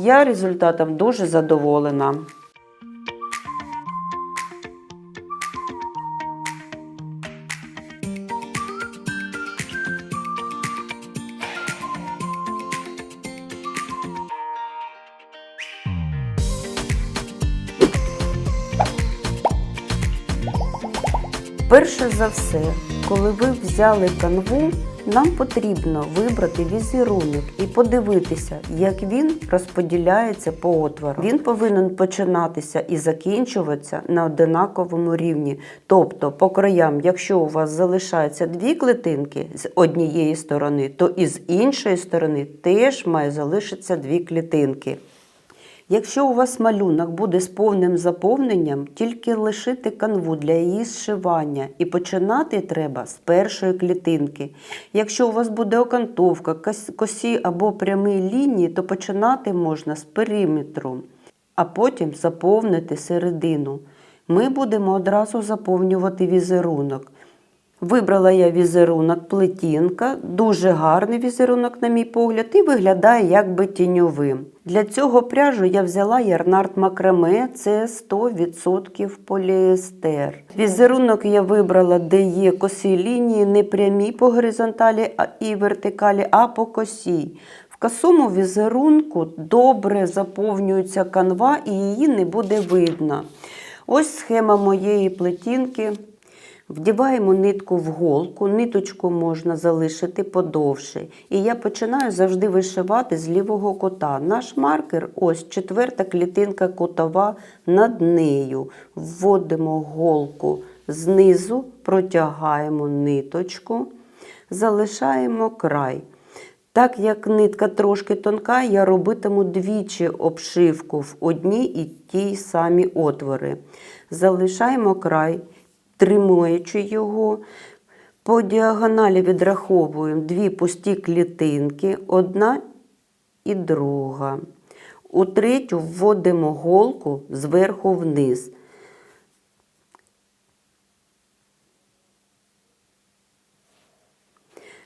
Я результатом дуже задоволена. Перше за все, коли ви взяли канву, нам потрібно вибрати візерунок і подивитися, як він розподіляється по отворам. Він повинен починатися і закінчуватися на одинаковому рівні. Тобто, по краям, якщо у вас залишаються дві клітинки з однієї сторони, то і з іншої сторони теж має залишитися дві клітинки. Якщо у вас малюнок буде з повним заповненням, тільки лишити канву для її зшивання і починати треба з першої клітинки. Якщо у вас буде окантовка, косі або прямі лінії, то починати можна з периметру, а потім заповнити середину. Ми будемо одразу заповнювати візерунок. Вибрала я візерунок плетінка, дуже гарний візерунок, на мій погляд, і виглядає якби тіньовим. Для цього пряжу я взяла ярнард макраме, це 100% поліестер. Візерунок я вибрала, де є косі лінії, не прямі по горизонталі і вертикалі, а по косій. В косому візерунку добре заповнюється канва і її не буде видно. Ось схема моєї плетінки. Вдіваємо нитку в голку, ниточку можна залишити подовше. І я починаю завжди вишивати з лівого кота. Наш маркер, ось четверта клітинка кутова над нею. Вводимо голку знизу, протягаємо ниточку, залишаємо край. Так як нитка трошки тонка, я робитиму двічі обшивку в одній і тій самі отвори. Залишаємо край, тримаючи його. По діагоналі відраховуємо дві пусті клітинки, одна і друга. У третю вводимо голку зверху вниз.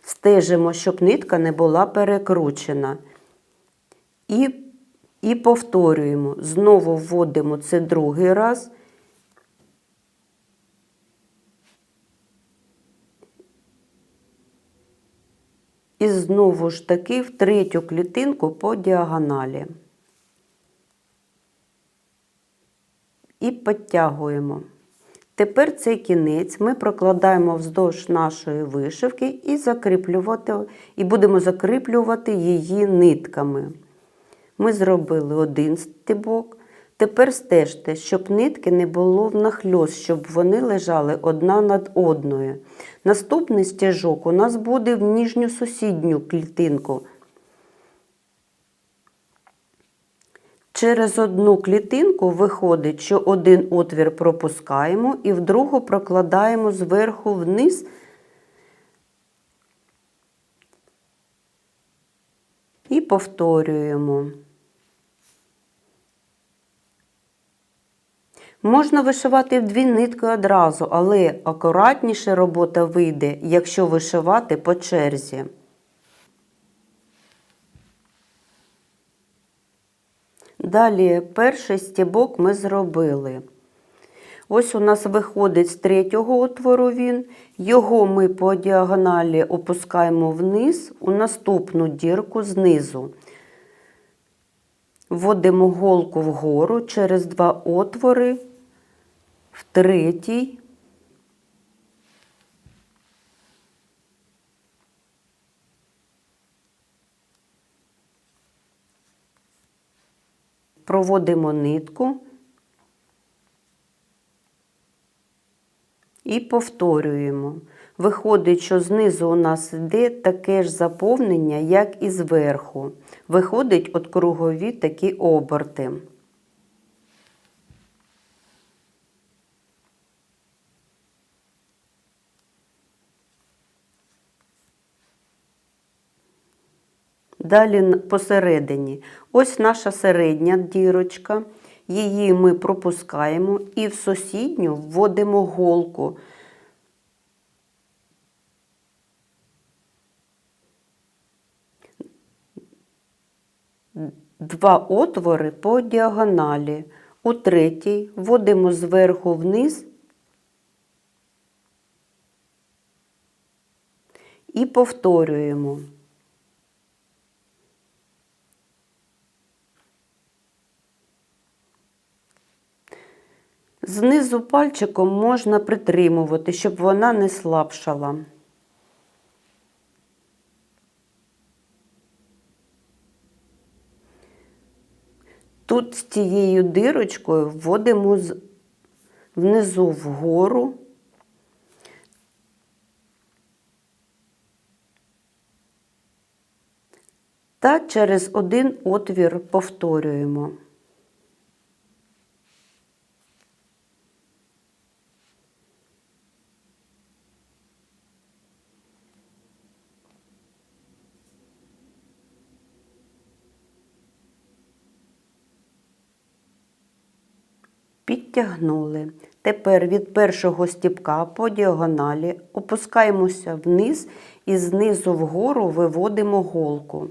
Стежимо, щоб нитка не була перекручена. І, і повторюємо. Знову вводимо це другий раз. І знову ж таки в третю клітинку по діагоналі. І підтягуємо. Тепер цей кінець ми прокладаємо вздовж нашої вишивки і закріплювати, і будемо закріплювати її нитками. Ми зробили один стібок. Тепер стежте, щоб нитки не було внахльост, щоб вони лежали одна над одною. Наступний стежок у нас буде в нижню сусідню клітинку. Через одну клітинку виходить, що один отвір пропускаємо і в другу прокладаємо зверху вниз. І повторюємо. Можна вишивати дві нитки одразу, але акуратніше робота вийде, якщо вишивати по черзі. Далі перший стібок ми зробили. Ось у нас виходить з третього отвору він. Його ми по діагоналі опускаємо вниз у наступну дірку знизу. Вводимо голку вгору через два отвори, в третій. Проводимо нитку і повторюємо. Виходить, що знизу у нас йде таке ж заповнення, як і зверху. Виходить от кругові такі оберти. Далі посередині. Ось наша середня дірочка. Її ми пропускаємо і в сусідню вводимо голку. два отвори по діагоналі. У третій вводимо зверху вниз і повторюємо. Знизу пальчиком можна притримувати, щоб вона не слабшала. Тут з цією дирочкою вводимо внизу вгору. Та через один отвір повторюємо. Підтягнули. Тепер від першого стіпка по діагоналі опускаємося вниз і знизу вгору виводимо голку.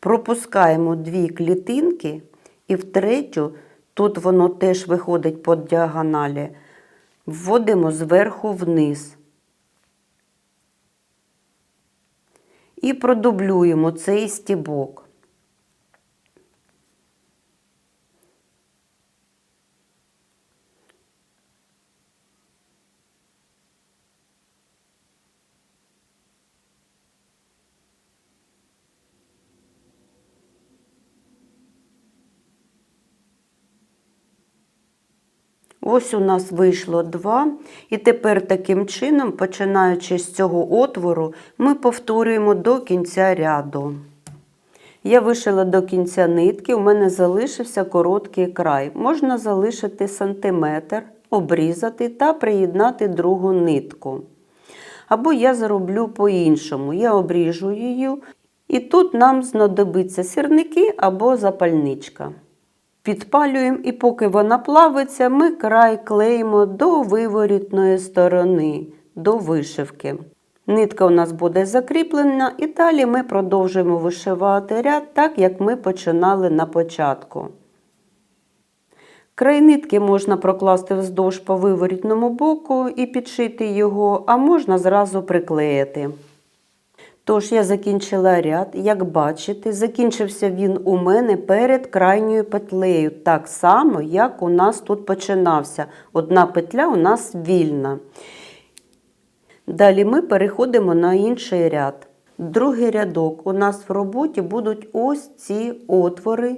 Пропускаємо дві клітинки і в третю, тут воно теж виходить по діагоналі, вводимо зверху вниз. І продублюємо цей стібок. Ось у нас вийшло два. І тепер таким чином, починаючи з цього отвору, ми повторюємо до кінця ряду. Я вишила до кінця нитки, у мене залишився короткий край. Можна залишити сантиметр, обрізати та приєднати другу нитку. Або я зроблю по-іншому. Я обріжу її, і тут нам знадобиться сірники або запальничка. Підпалюємо і поки вона плавиться, ми край клеїмо до виворітної сторони, до вишивки. Нитка у нас буде закріплена, і далі ми продовжуємо вишивати ряд так, як ми починали на початку. Край нитки можна прокласти вздовж по виворітному боку і підшити його, а можна зразу приклеїти. Тож я закінчила ряд, як бачите, закінчився він у мене перед крайньою петлею, так само, як у нас тут починався. Одна петля у нас вільна. Далі ми переходимо на інший ряд. Другий рядок у нас в роботі будуть ось ці отвори,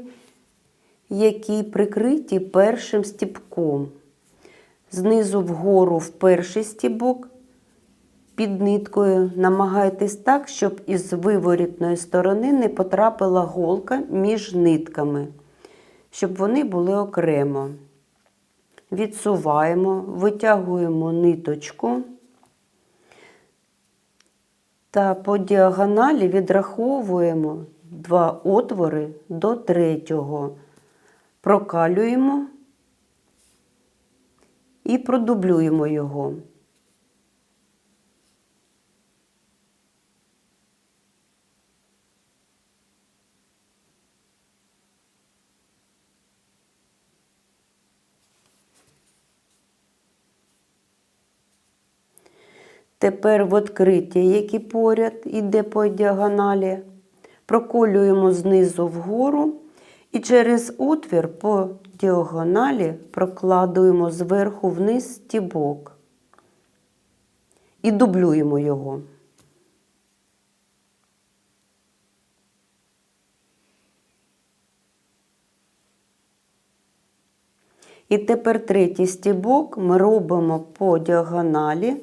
які прикриті першим стібком. Знизу вгору в перший стібок під ниткою намагайтесь так, щоб із виворітної сторони не потрапила голка між нитками, щоб вони були окремо. Відсуваємо, витягуємо ниточку та по діагоналі відраховуємо два отвори до третього, прокалюємо і продублюємо його. Тепер в відкриття, які поряд іде по діагоналі, проколюємо знизу вгору і через отвір по діагоналі прокладуємо зверху вниз стібок. І дублюємо його. І тепер третій стібок ми робимо по діагоналі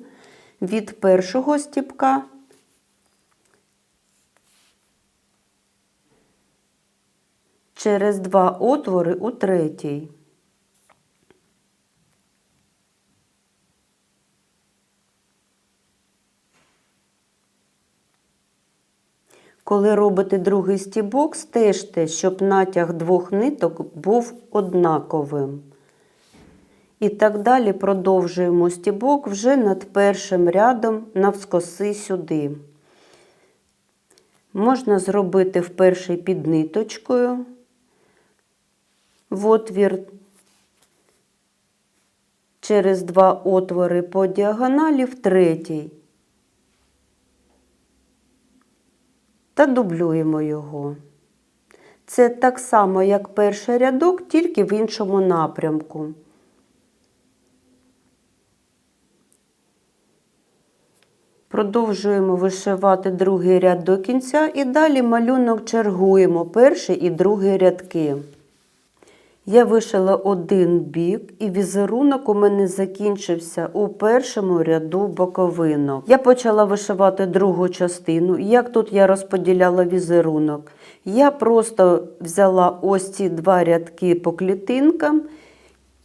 від першого стібка через два отвори у третій. Коли робите другий стібок, стежте, щоб натяг двох ниток був однаковим. І так далі продовжуємо стібок вже над першим рядом навскоси сюди. Можна зробити вперше під ниточкою в отвір через два отвори по діагоналі в третій. Та дублюємо його. Це так само, як перший рядок, тільки в іншому напрямку. Продовжуємо вишивати другий ряд до кінця і далі малюнок чергуємо перший і другий рядки. Я вишила один бік, і візерунок у мене закінчився у першому ряду боковинок. Я почала вишивати другу частину. Як тут я розподіляла візерунок? Я просто взяла ось ці два рядки по клітинкам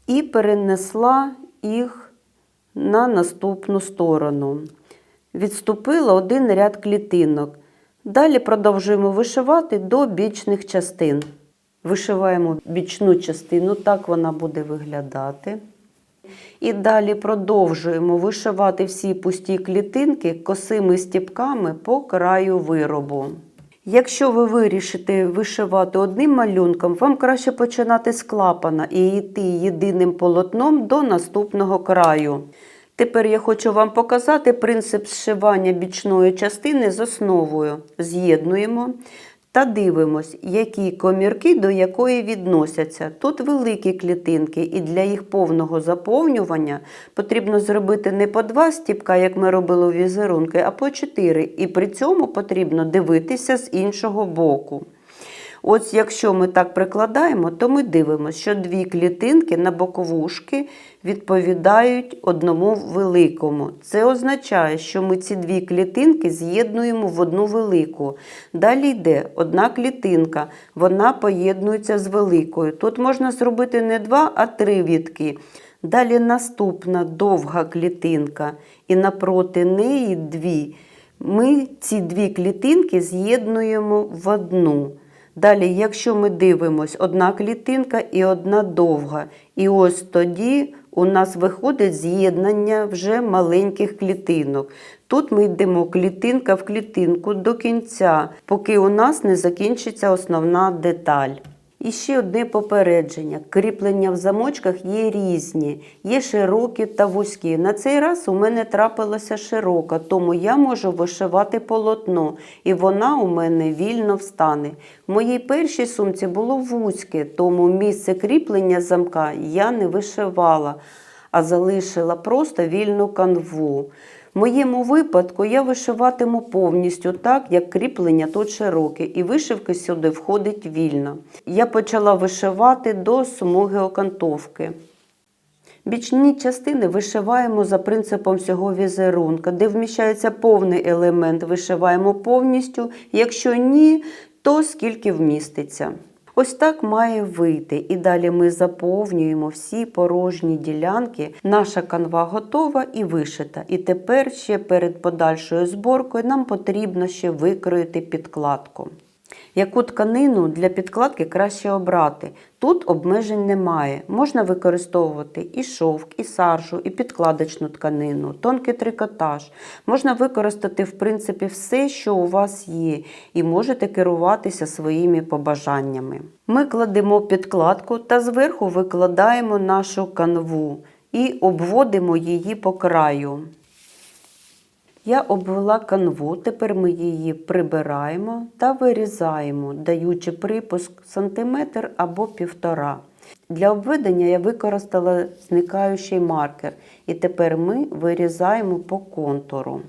і перенесла їх на наступну сторону. Відступила один ряд клітинок. Далі продовжуємо вишивати до бічних частин. Вишиваємо бічну частину, так вона буде виглядати. І далі продовжуємо вишивати всі пусті клітинки косими стіпками по краю виробу. Якщо ви вирішите вишивати одним малюнком, вам краще починати з клапана і йти єдиним полотном до наступного краю. Тепер я хочу вам показати принцип зшивання бічної частини з основою. З'єднуємо та дивимось, які комірки до якої відносяться. Тут великі клітинки, і для їх повного заповнювання потрібно зробити не по два стіпка, як ми робили у візерунки, а по чотири. І при цьому потрібно дивитися з іншого боку. Ось якщо ми так прикладаємо, то ми дивимося, що дві клітинки на боковушки відповідають одному великому. Це означає, що ми ці дві клітинки з'єднуємо в одну велику. Далі йде одна клітинка, вона поєднується з великою. Тут можна зробити не два, а три вітки. Далі наступна довга клітинка, і напроти неї дві. Ми ці дві клітинки з'єднуємо в одну. Далі, якщо ми дивимось, одна клітинка і одна довга. І ось тоді у нас виходить з'єднання вже маленьких клітинок. Тут ми йдемо клітинка в клітинку до кінця, поки у нас не закінчиться основна деталь. І ще одне попередження: кріплення в замочках є різні, є широкі та вузькі. На цей раз у мене трапилася широка, тому я можу вишивати полотно, і вона у мене вільно встане. В моїй першій сумці було вузьке, тому місце кріплення замка я не вишивала, а залишила просто вільну канву. В моєму випадку я вишиватиму повністю так, як кріплення тут широке, і вишивки сюди входить вільно. Я почала вишивати до смуги окантовки. Бічні частини вишиваємо за принципом всього візерунка, де вміщається повний елемент, вишиваємо повністю. Якщо ні, то скільки вміститься. Ось так має вийти. І далі ми заповнюємо всі порожні ділянки. Наша канва готова і вишита. І тепер ще перед подальшою зборкою нам потрібно ще викроїти підкладку. Яку тканину для підкладки краще обрати? Тут обмежень немає. Можна використовувати і шовк, і саржу, і підкладочну тканину, тонкий трикотаж. Можна використати, в принципі, все, що у вас є, і можете керуватися своїми побажаннями. Ми кладемо підкладку та зверху викладаємо нашу канву і обводимо її по краю. Я обвела канву, тепер ми її прибираємо та вирізаємо, даючи припуск сантиметр або півтора. Для обведення я використала зникаючий маркер, і тепер ми вирізаємо по контуру.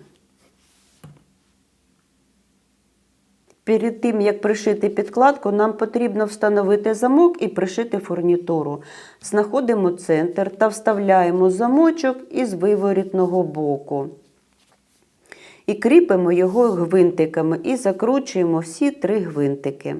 Перед тим, як пришити підкладку, нам потрібно встановити замок і пришити фурнітуру. Знаходимо центр та вставляємо замочок із виворітного боку. І кріпимо його гвинтиками і закручуємо всі три гвинтики.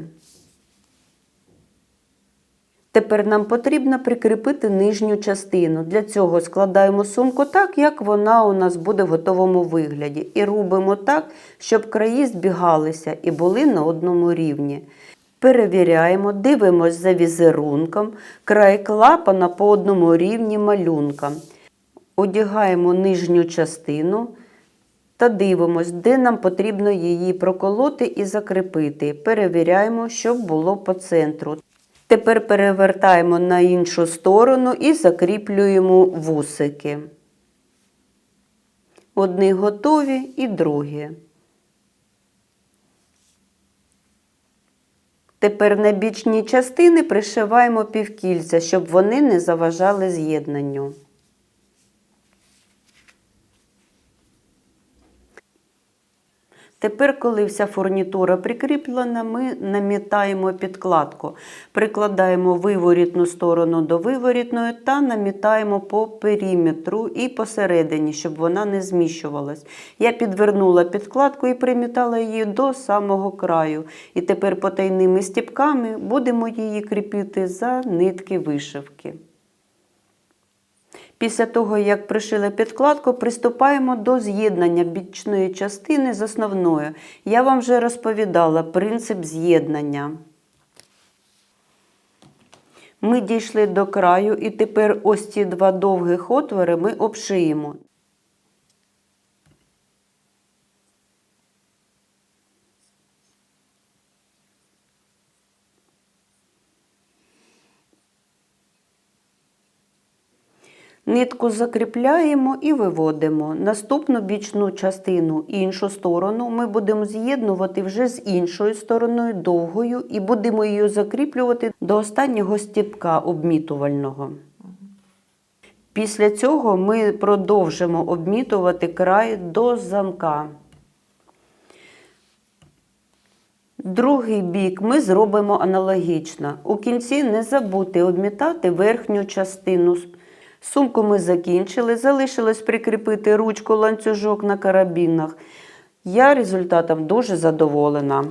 Тепер нам потрібно прикріпити нижню частину. Для цього складаємо сумку так, як вона у нас буде в готовому вигляді. І робимо так, щоб краї збігалися і були на одному рівні. Перевіряємо, дивимося за візерунком, край клапана по одному рівні малюнка. Одягаємо нижню частину та дивимось, де нам потрібно її проколоти і закріпити. Перевіряємо, щоб було по центру. Тепер перевертаємо на іншу сторону і закріплюємо вусики. Одні готові і другі. Тепер на бічні частини пришиваємо півкільця, щоб вони не заважали з'єднанню. Тепер, коли вся фурнітура прикріплена, ми намітаємо підкладку. Прикладаємо виворітну сторону до виворітної та намітаємо по периметру і посередині, щоб вона не зміщувалась. Я підвернула підкладку і примітала її до самого краю. І тепер потайними стіпками будемо її кріпити за нитки вишивки. Після того, як пришили підкладку, приступаємо до з'єднання бічної частини з основною. Я вам вже розповідала принцип з'єднання. Ми дійшли до краю і тепер ось ці два довгих отвори ми обшиємо. Нитку закріпляємо і виводимо. Наступну бічну частину, іншу сторону, ми будемо з'єднувати вже з іншою стороною довгою і будемо її закріплювати до останнього стіпка обмітувального. Після цього ми продовжимо обмітувати край до замка. Другий бік ми зробимо аналогічно. У кінці не забудьте обмітати верхню частину. Сумку ми закінчили, залишилось прикріпити ручку ланцюжок на карабінах. Я результатом дуже задоволена.